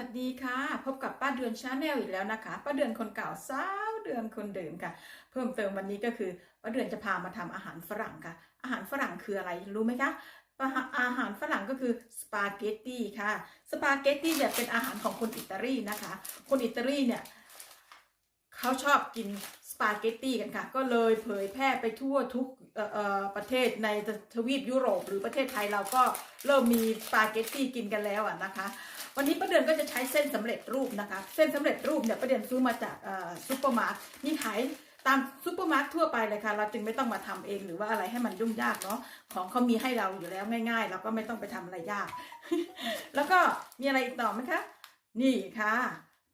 สวัสดีค่ะ พบกับป้าเดือนชาแนลอีกแล้วนะคะ ป้าเดือนคนเก่าสาวเดือนคนเดิมค่ะ เพิ่มเติมวันนี้ก็คือป้าเดือนจะพามาทำอาหารฝรั่งค่ะ อาหารฝรั่งคืออะไรรู้ไหมคะอาหารฝรั่งก็คือสปาเกตตี้ค่ะ สปาเกตตี้เนี่ยเป็นอาหารของคนอิตาลีนะคะ คนอิตาลีเนี่ยเขาชอบกินสปาเกตตี้กันค่ะ ก็เลยเผยแพร่ไปทั่วทุกประเทศในทวีปยุโรป หรือประเทศไทยเราก็เริ่มมีสปาเกตตี้กินกันแล้วอะนะคะ วันนี้ป้าเดือนก็จะใช้เส้นสำเร็จรูปนะคะ เส้นสำเร็จรูปเนี่ยป้าเดือนซื้อมาจากซูเปอร์มาร์ทนี่ขายตามซูเปอร์มาร์ททั่วไปเลยค่ะ เราจึงไม่ต้องมาทำเองหรือว่าอะไรให้มันยุ่งยากเนาะ ของเขามีให้เราอยู่แล้วง่ายๆ เราก็ไม่ต้องไปทำอะไรยาก แล้วก็มีอะไรอีกต่อไหมคะ นี่ค่ะ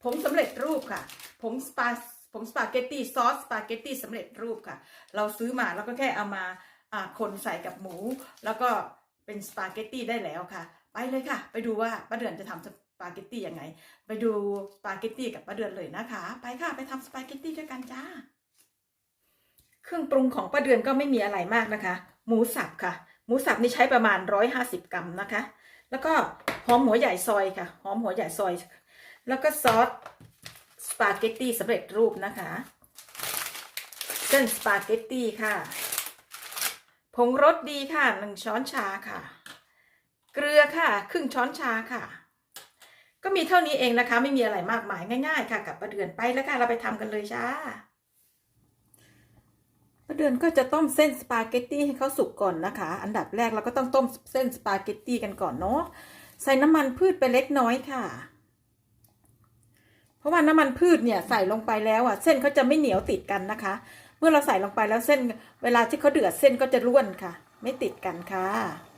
ผงสำเร็จรูปค่ะ ผงสปาผงสปาเกตตี้ซอสสปาเกตตี้สำเร็จรูปค่ะ เราซื้อมาแล้วก็แค่เอามาอ่าคนใส่กับหมู แล้วก็เป็นสปาเกตตี้ได้แล้วค่ะ ไปเลยค่ะ ไปดูว่าป้าเดือนจะทำสปาเกตตี้ยังไง ไปดูสปาเกตตี้กับป้าเดือนเลยนะคะ ไปค่ะไปทำสปาเกตตี้ด้วยกันจ้า เครื่องปรุงของป้าเดือนก็ไม่มีอะไรมากนะคะ หมูสับค่ะ หมูสับนี่ใช้ประมาณ150กรัมนะคะ แล้วก็หอมหัวใหญ่ซอยค่ะ หอมหัวใหญ่ซอย แล้วก็ซอสสปาเกตตี้สำเร็จรูปนะคะเส้นสปาเกตตี้ค่ะ ผงรสดีค่ะหนึ่งช้อนชาค่ะ เกลือค่ะ ครึ่งช้อนชาค่ะ ก็มีเท่านี้เองนะคะ ไม่มีอะไรมากมายง่าย ๆ ค่ะ กับประเดือนไปแล้วค่ะเราไปทำกันเลยจ้าประเดือนก็จะต้มเส้นสปาเกตตี้ให้เขาสุกก่อนนะคะ อันดับแรกเราก็ต้องต้มเส้นสปาเกตตี้กันก่อนเนาะใส่น้ำมันพืชไปเล็กน้อยค่ะ เพราะว่าน้ำมันพืชเนี่ยใส่ลงไปแล้วอะ เส้นเขาจะไม่เหนียวติดกันนะคะ เมื่อเราใส่ลงไปแล้วเส้น เวลาที่เขาเดือดเส้นก็จะร่วนค่ะ ไม่ติดกันค่ะ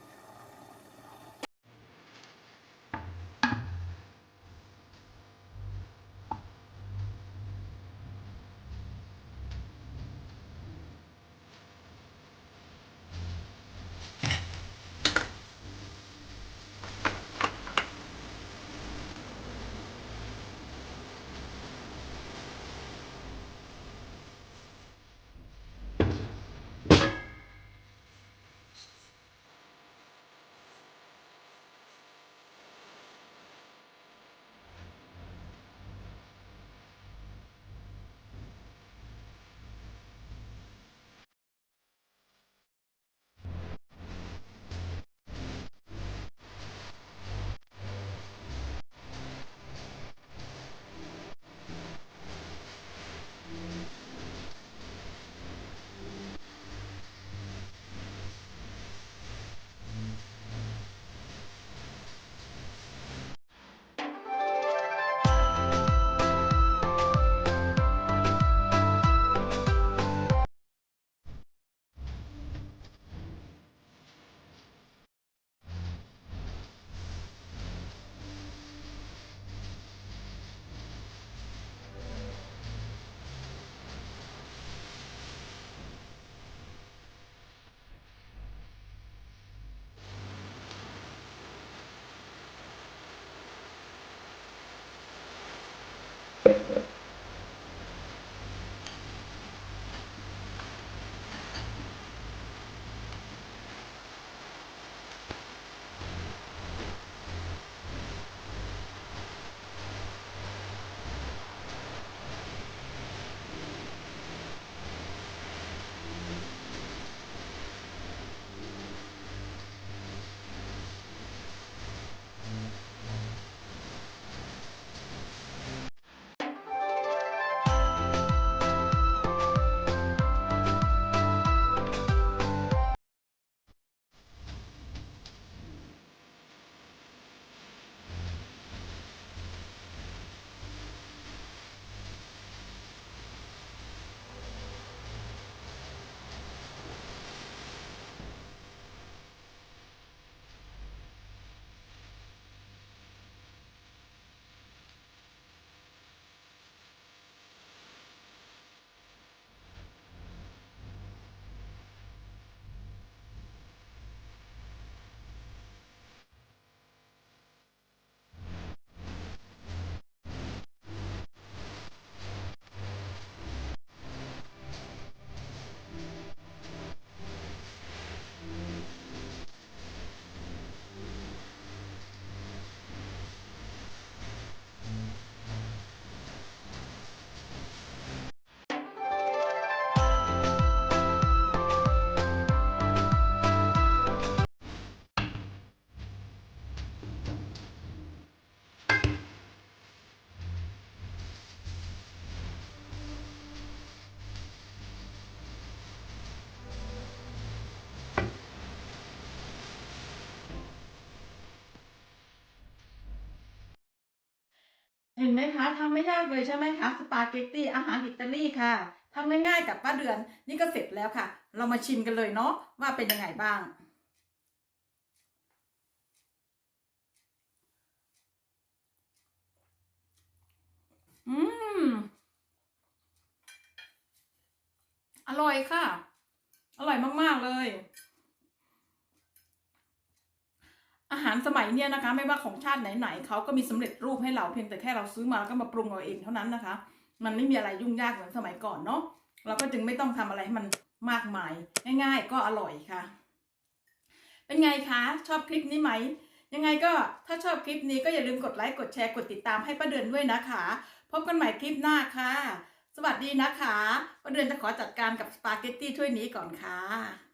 ทำไม่ยากเลยใช่ไหมคะสปาเกตตี้อาหารอิตาลีค่ะทำง่ายๆกับป้าเดือนนี่ก็เสร็จแล้วค่ะ เรามาชิมกันเลยเนาะว่าเป็นยังไงบ้างอืม อร่อยค่ะ อร่อยมาก ๆ เลย อาหารสมัยเนี้ยนะคะ ไม่ว่าของชาติไหนๆเขาก็มีสำเร็จรูปให้เราเพียงแต่แค่เราซื้อมาแล้วก็มาปรุงเอาเองเท่านั้นนะคะ มันไม่มีอะไรยุ่งยากเหมือนสมัยก่อนเนาะเราก็จึงไม่ต้องทำอะไรให้มันมากมาย ง่ายๆ ก็อร่อยค่ะ เป็นไงคะ ชอบคลิปนี้ไหม ยังไงก็ถ้าชอบคลิปนี้ก็อย่าลืมกดไลค์กดแชร์กดติดตามให้ป้าเดือนด้วยนะคะ พบกันใหม่คลิปหน้าค่ะ สวัสดีนะคะป้าเดือนจะขอจัดการกับสปาเกตตี้ถ้วยนี้ก่อนค่ะ